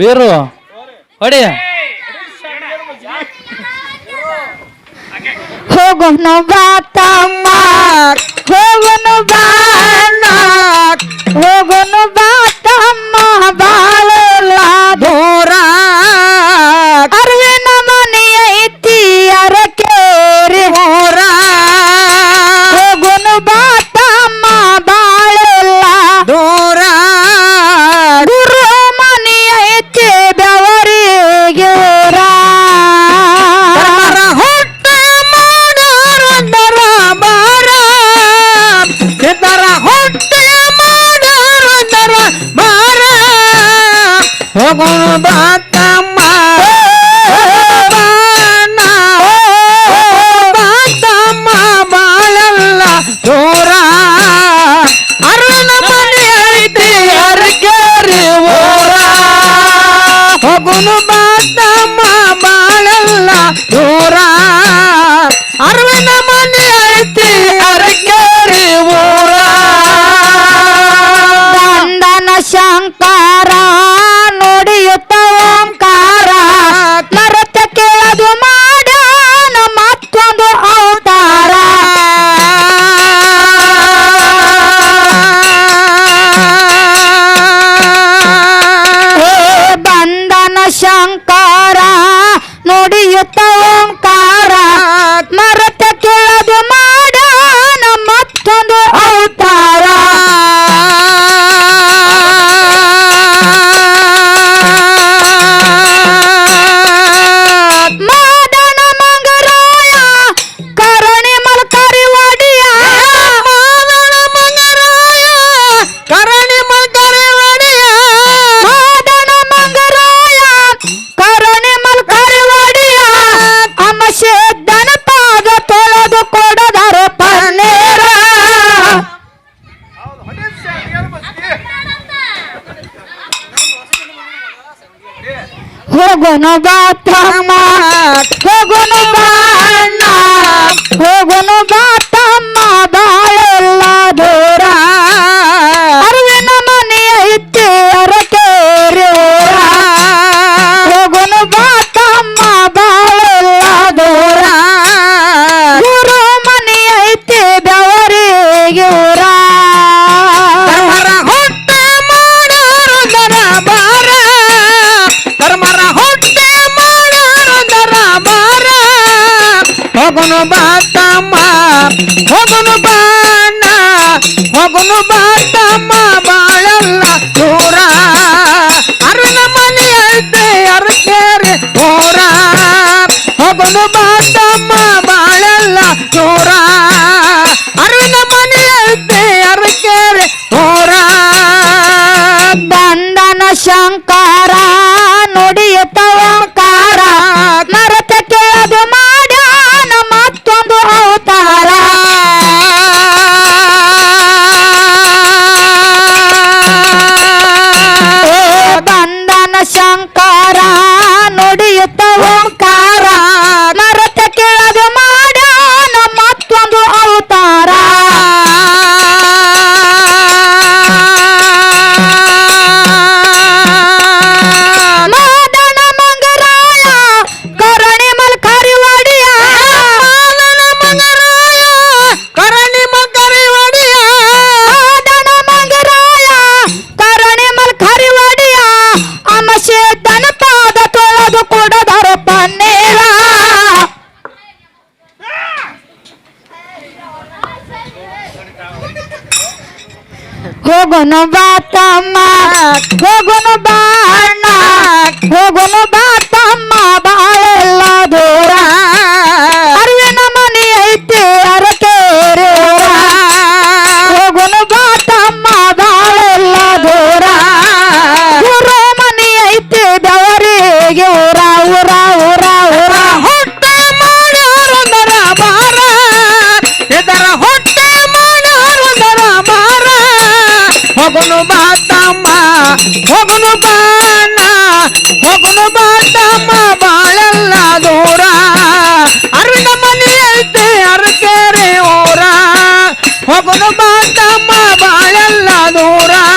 ಬೇರು ભગવાન গগন বাতামা গগন বানা গগন বাতামা বাড়লা ধো no bata ma, hogo no bana, hogo no bata ma, bala la dora. Arvinda mani aite arkere ora, hogo no bata ma, bala la dora.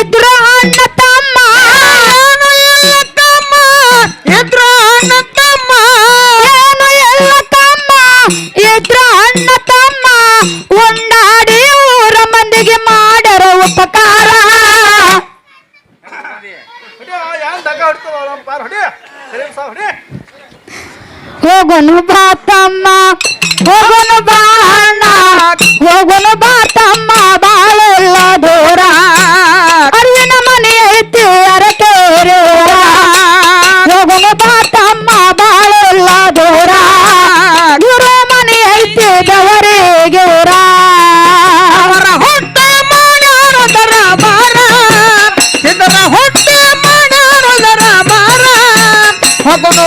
Pedro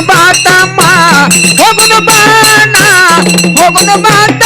ಬಾತಮ್ಮ ಹೋಗುದು ಬಾಣ ಹೋಗುದು ಬಾತ.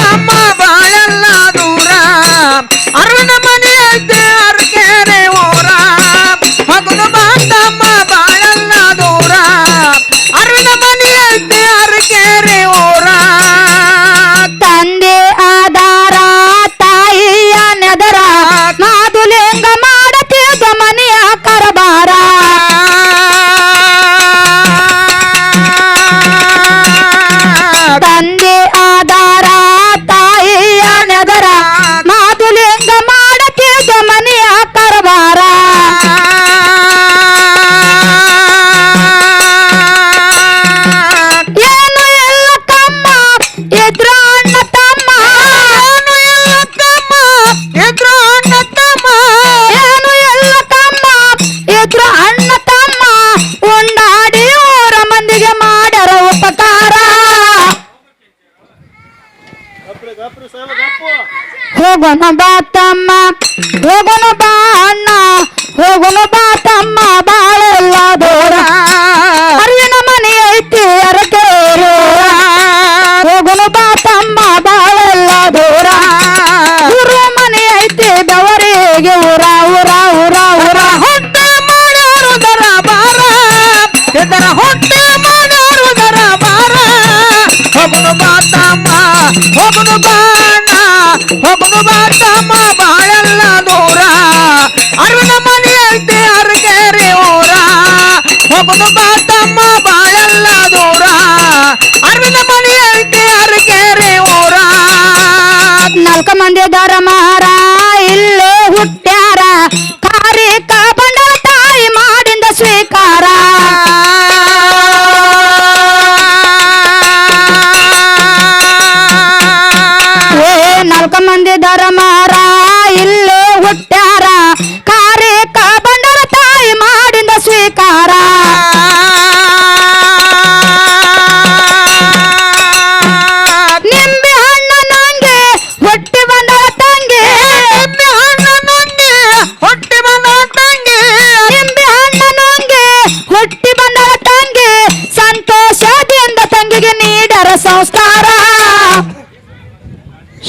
ಹೋಗನು ಬಾಣ ಹೋಗನು ಬಾತಮ್ಮ ಬಾಳೆಲ್ಲ ದೂರ ಅರವಿನ ಮನೆ ಐತೆ ಅರಗೇರಿ ಊರ ಹೋಗನು ಬಾತಮ್ಮ ಬಾಳೆಲ್ಲ ದೂರ ಅರವಿನ ಮನೆ ಐತೆ ಅರಗೇರಿ ಊರ ನಾಲ್ಕು ಮಂದಿ ದಾರಮ್ಮ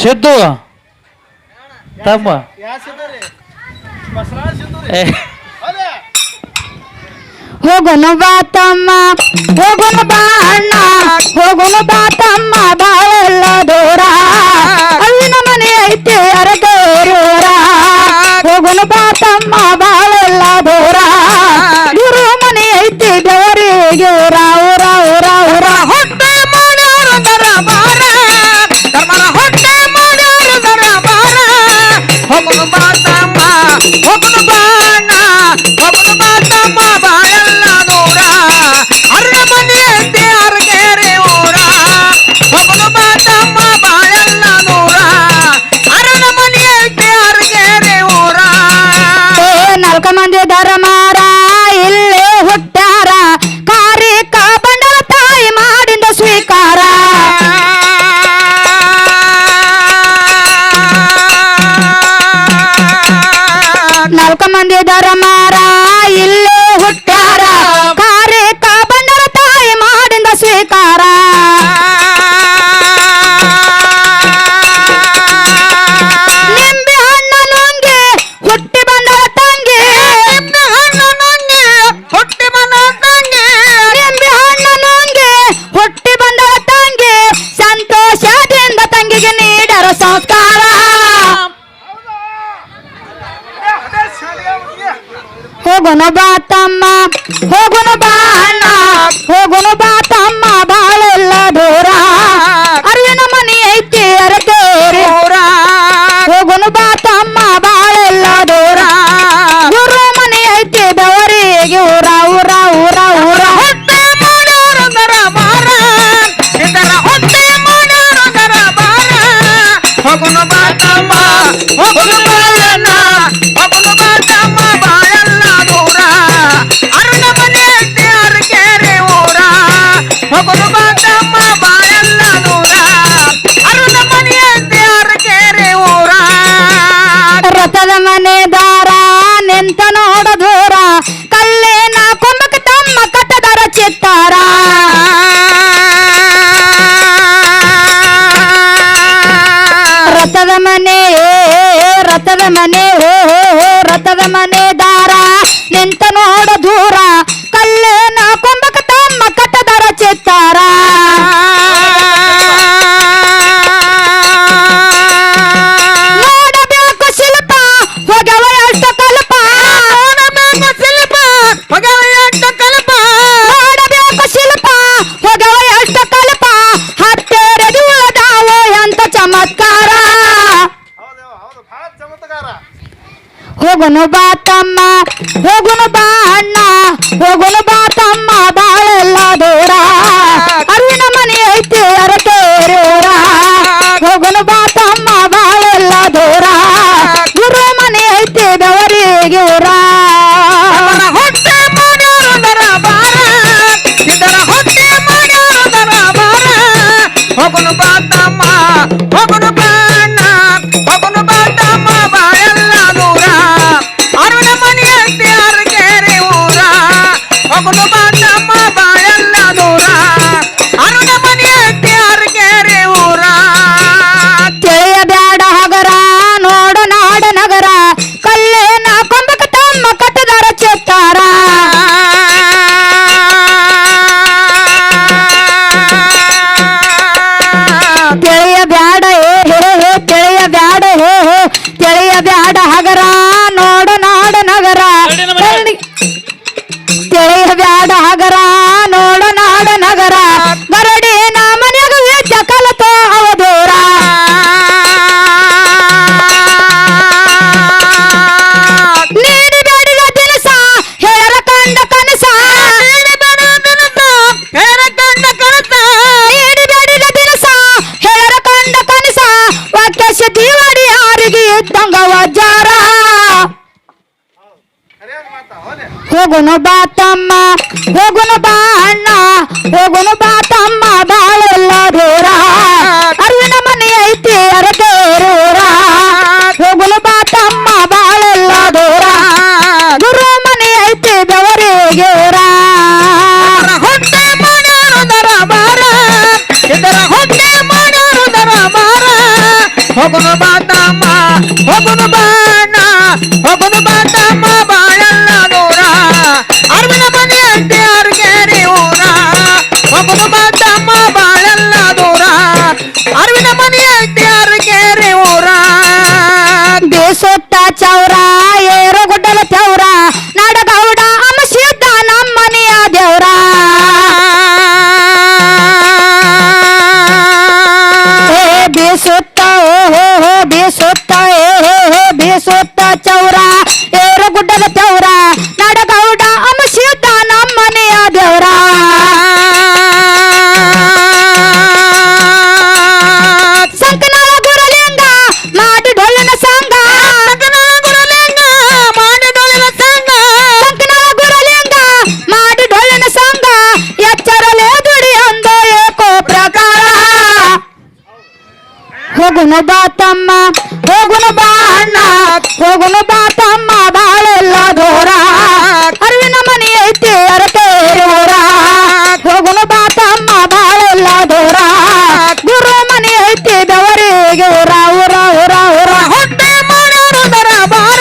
ಸಿದ್ದು? ತಮ್ಮ. ಹೋಗುನ ಬಾ ತಮ್ಮ, ಹೋಗುನ ಬಾ ಅಣ್ಣ, ಹೋಗುನ ಬಾ ತಮ್ಮ ಬಾಳೆಲ್ಲ ದೂರ. ಅಲ್ಲಿನ ಮನೆ ಐತೆ ಅರದೂರ ಹೋಗುನ ಬಾ ತಮ್ಮ ಬಾಳೆಲ್ಲ ದೂರ. ಗುರು ಮನೆ ಐತೆ ದೇವರಿಗೆ ರಾವು. ನಾಲ್ಕ ಮಂದಿ ಧರ್ಮಾರ ಇಲ್ಲೇ ಹುಟ್ಟಾರ ಕಾರಿ ಕಾಪಂಡ ತಾಯಿ ಮಾಡಿದ ಸ್ವೀಕಾರ. ನಾಲ್ಕು ಮಂದಿ ಧರ್ಮ 怎么办？ಮನೆ ಹೋ ಹೋ ಹೋ ರಥದ ಮನೆ. hay. ಹಗರ ಬಾತಮ್ಮ, ಹೋಗುನು ಬಾ ಅಣ್ಣ, ಹೋಗುನು ಬಾ ತಮ್ಮ, ಬಾಳೆಲ್ಲ ದೂರ. ಅರಿವಿನ ಮನೆ ಐತಿ ಅರಕೇರೂರ ಹೋಗುನು ಬಾ ತಮ್ಮ, ಬಾಳೆಲ್ಲ ದೂರ. ಗುರು ಮನೆ ಐತಿ ಬೆವರಿಗೇರ ಹೊಟ್ಟೆ ಮಾಡೋರು ದರ ಬಾರ. ಇದರ ಹೊಟ್ಟೆ ಮಾಡೋರು ದರ ಬಾರ. ಹೋಗುನು ಬಾ ಹೋಗುನು ಬಾ ಅಣ್ಣ, ಹೋಗುನು ಬಾ సూత్త చౌరా ఏరగుడ్డల చౌరా నడగౌడ అనుశీత నమ్మನೆಯ ದೇವರಾ ಹೋಗುನು ಬಾತಮ್ಮ ಹೋಗುನು ಬಾ ಹೋಗುನು ಬಾ ತಮ್ಮ ಬಾಳೆಲ್ಲ ದೂರ ಅರಿವಿನ ಮನೆ ಐತಿ ಅರಕೇರಿ ಊರ ಹೋಗುನು ಬಾ ತಮ್ಮ ಬಾಳೆಲ್ಲ ದೂರ ಗುರು ಮನೆ ಐತಿ ದವರಿಗೆ ಊರ ಊರ ಊರ ಊರ ಹೊಟ್ಟೆ ಮಾಡೋರು ದರ ಬಾರ.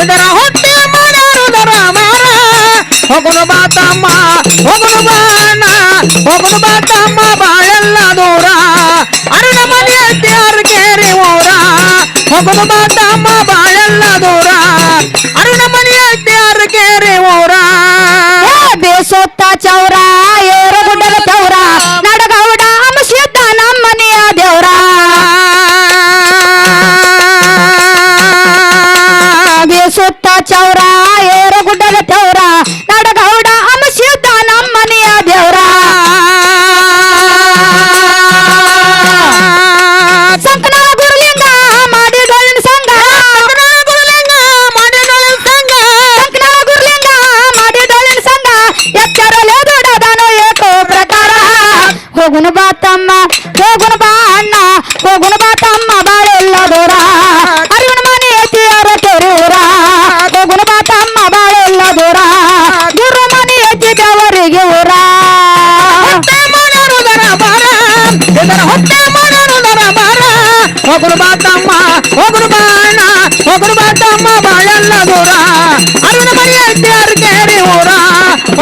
ಇದರ ಹೊಟ್ಟೆ ಮಾಡೋರು ದರ ಬಾರ. ಹೋಗುನು ಬಾ ತಮ್ಮ ಹೋಗುನು ಬಾಣ. ಹೋಗುನು ಬಾ ತಮ್ಮ ಬಾಳೆಲ್ಲ ದೂರ ಅರಿವಿನ ಮನೆ ಐತಿ ಅರಕೇರಿ ಊರ ಹೋಗುನು ಬಾ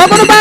この